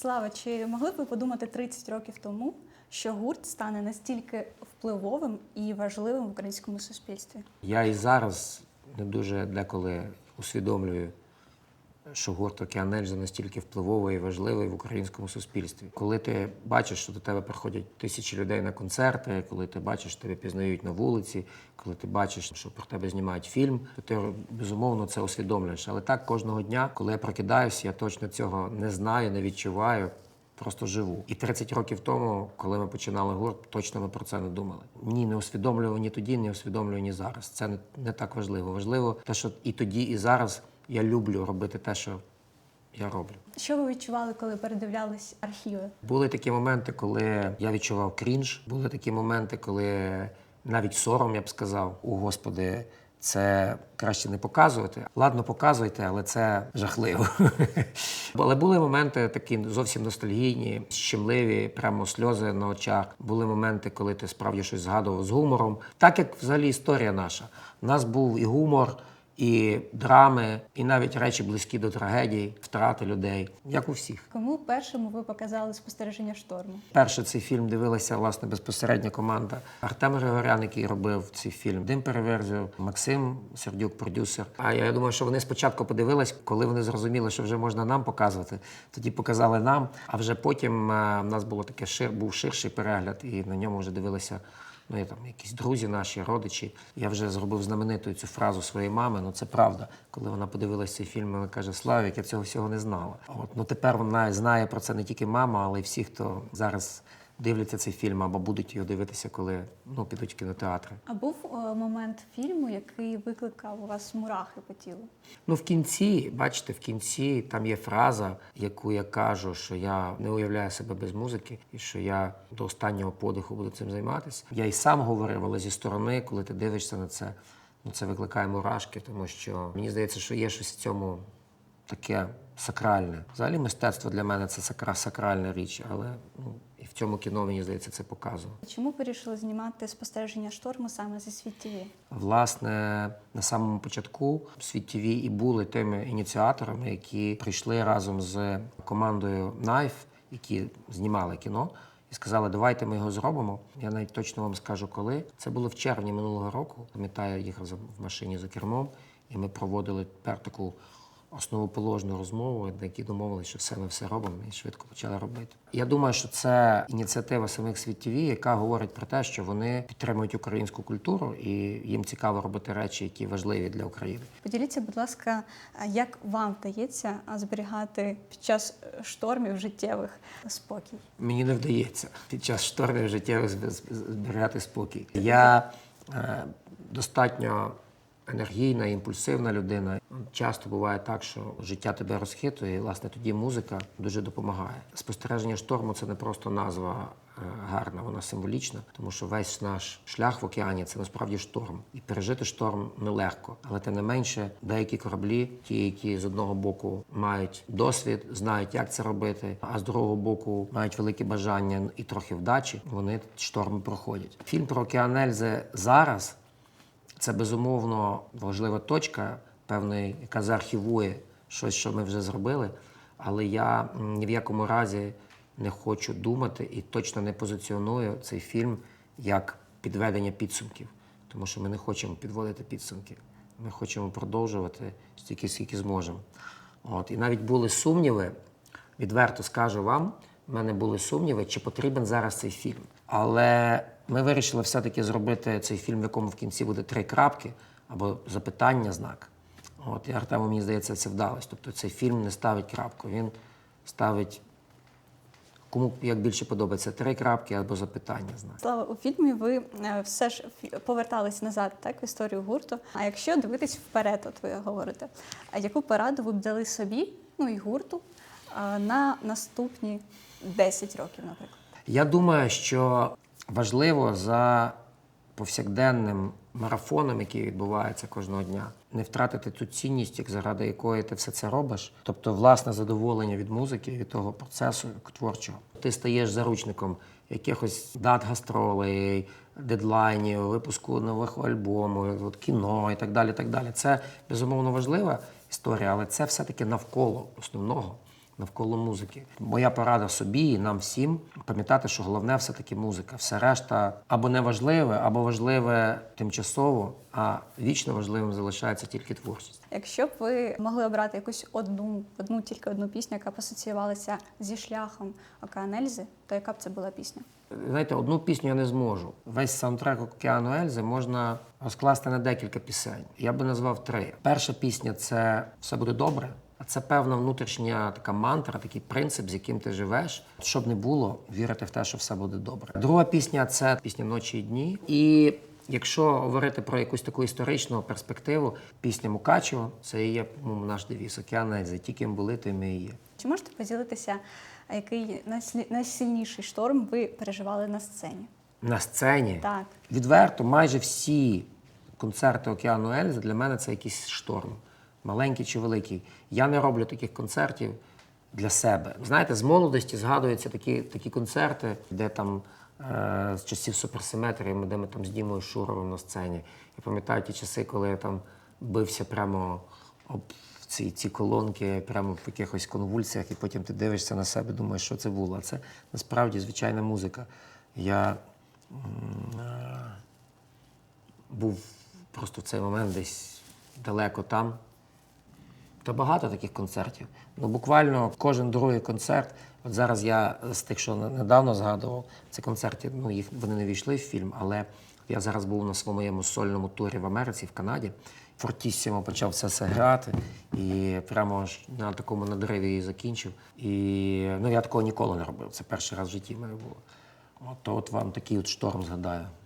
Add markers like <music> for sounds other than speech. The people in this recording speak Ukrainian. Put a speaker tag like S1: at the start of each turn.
S1: Слава, чи могли б ви подумати 30 років тому, що гурт стане настільки впливовим і важливим в українському суспільстві?
S2: Я і зараз не дуже деколи усвідомлюю, що гурт Океанельза настільки впливовий і важливий в українському суспільстві. Коли ти бачиш, що до тебе приходять тисячі людей на концерти, коли ти бачиш, що тебе пізнають на вулиці, коли ти бачиш, що про тебе знімають фільм, то ти безумовно це усвідомлюєш. Але так кожного дня, коли я прокидаюся, я точно цього не знаю, не відчуваю. Просто живу. І 30 років тому, коли ми починали гурт, точно ми про це не думали. Ні, не усвідомлював ні тоді, не усвідомлюю ні зараз. Це не, не так важливо. Важливо те, що і тоді, і зараз я люблю робити те, що я роблю.
S1: Що ви відчували, коли передивлялись архіви?
S2: Були такі моменти, коли я відчував крінж. Були такі моменти, коли навіть сором, я б сказав, о Господи, це краще не показувати. Ладно, показуйте, але це жахливо. <laughs> Але були моменти такі зовсім ностальгійні, щемливі, прямо сльози на очах. Були моменти, коли ти справді щось згадував з гумором. Так як взагалі історія наша. У нас був і гумор, і драми, і навіть речі близькі до трагедій, втрати людей, як у всіх.
S1: Кому першому ви показали спостереження шторму?
S2: Перше цей фільм дивилася власне безпосередня команда Артем Григорян, який робив цей фільм. Дим Переверзів, Максим Сердюк, продюсер. А я думаю, що вони спочатку подивились, коли вони зрозуміли, що вже можна нам показувати. Тоді показали нам. А вже потім е, в нас було таке шир, був ширший перегляд, і на ньому вже дивилися. Ну, я там якісь друзі наші, родичі. Я вже зробив знамениту цю фразу своєї мами. Ну це правда. Коли вона подивилася цей фільм, вона каже: Славік, я цього всього не знала. От ну тепер вона знає про це не тільки мама, але й всі, хто зараз дивляться цей фільм або будуть його дивитися, коли ну підуть в кінотеатри.
S1: А був е, момент фільму, який викликав у вас мурахи по тілу?
S2: Ну, в кінці, бачите, в кінці там є фраза, яку я кажу, що я не уявляю себе без музики, і що я до останнього подиху буду цим займатися. Я і сам говорив, але зі сторони, коли ти дивишся на це, ну це викликає мурашки, тому що мені здається, що є щось в цьому таке сакральне. Взагалі, мистецтво для мене це сакра, сакральна річ, але ну, цьому кіно, мені здається, це показує.
S1: Чому вирішили знімати спостереження шторму саме зі світ ТВ?
S2: Власне, на самому початку світ ТВ і були тими ініціаторами, які прийшли разом з командою Knife, які знімали кіно, і сказали, давайте ми його зробимо. Я навіть точно вам скажу, коли. Це було в червні минулого року. Пам'ятаю, їхав в машині за кермом, і ми проводили тепер таку основоположну розмову, на якій домовилися, що все ми все робимо і швидко почали робити. Я думаю, що це ініціатива самих світ ТВ, яка говорить про те, що вони підтримують українську культуру і їм цікаво робити речі, які важливі для України.
S1: Поділіться, будь ласка, як вам вдається зберігати під час штормів життєвих спокій?
S2: Мені не вдається під час штормів життєвих зб- зб- зберігати спокій. Я е, достатньо енергійна, імпульсивна людина. Часто буває так, що життя тебе розхитує, і власне тоді музика дуже допомагає. Спостереження шторму це не просто назва е, гарна, вона символічна, тому що весь наш шлях в океані це насправді шторм. І пережити шторм нелегко. Але тим не менше, деякі кораблі, ті, які з одного боку мають досвід, знають, як це робити, а з другого боку мають велике бажання і трохи вдачі, вони шторми проходять. Фільм про океан Ельзи зараз це безумовно важлива точка, певної, яка заархівує щось, що ми вже зробили. Але я ні в якому разі не хочу думати і точно не позиціоную цей фільм як підведення підсумків, тому що ми не хочемо підводити підсумки. Ми хочемо продовжувати стільки, скільки зможемо. От. І навіть були сумніви, відверто скажу вам, в мене були сумніви, чи потрібен зараз цей фільм. Але ми вирішили все-таки зробити цей фільм, в якому в кінці буде три крапки або запитання, знак. От, і Артему, мені здається, це вдалося. Тобто цей фільм не ставить крапку, він ставить кому як більше подобається три крапки або запитання. Знак.
S1: Слава, у фільмі ви е, все ж повертались назад, так, в історію гурту. А якщо дивитись вперед, от ви говорите, яку пораду ви б дали собі, ну і гурту, на наступні 10 років, наприклад?
S2: Я думаю, що важливо за повсякденним марафоном, який відбувається кожного дня, не втратити ту цінність, як заради якої ти все це робиш. Тобто, власне задоволення від музики, від того процесу творчого. Ти стаєш заручником якихось дат гастролей, дедлайнів, випуску нових альбомів, от кіно і так далі. так далі. Це безумовно важлива історія, але це все-таки навколо основного. Навколо музики. Моя порада собі і нам всім пам'ятати, що головне все-таки музика. Все решта або не важливе, або важливе тимчасово, а вічно важливим залишається тільки творчість.
S1: Якщо б ви могли обрати якусь одну, одну тільки одну пісню, яка б асоціювалася зі шляхом Океан Ельзи, то яка б це була пісня?
S2: Знаєте, одну пісню я не зможу. Весь саундтрек Океану Ельзи можна розкласти на декілька пісень. Я би назвав три. Перша пісня це все буде добре. Це певна внутрішня така мантра, такий принцип, з яким ти живеш. Щоб не було, вірити в те, що все буде добре. Друга пісня це пісня ночі і дні. І якщо говорити про якусь таку історичну перспективу, пісня Мукачева це і є по-моєму, наш девіз Океан Ельзи. Ті, ким були, тим і є.
S1: Чи можете поділитися, який найсильніший шторм ви переживали на сцені?
S2: На сцені
S1: Так.
S2: Відверто, майже всі концерти Океану Ельзи для мене це якийсь шторм, маленький чи великий. Я не роблю таких концертів для себе. Знаєте, з молодості згадуються такі, такі концерти, де там е, з часів суперсиметрії, де ми там з Дімою Шуровим на сцені. Я пам'ятаю ті часи, коли я там бився прямо об ці, ці колонки, прямо в якихось конвульсіях, і потім ти дивишся на себе, думаєш, що це було. Це насправді звичайна музика. Я е, був просто в цей момент десь далеко там. Та багато таких концертів. Ну, буквально кожен другий концерт. От зараз я з тих, що недавно згадував, це концерти, ну, їх вони не війшли в фільм, але я зараз був на своєму сольному турі в Америці, в Канаді. Фортіссімо почав все це грати, і прямо аж на такому надриві і закінчив. І ну, я такого ніколи не робив. Це перший раз в житті в мене було. От, то от вам такий от шторм згадаю.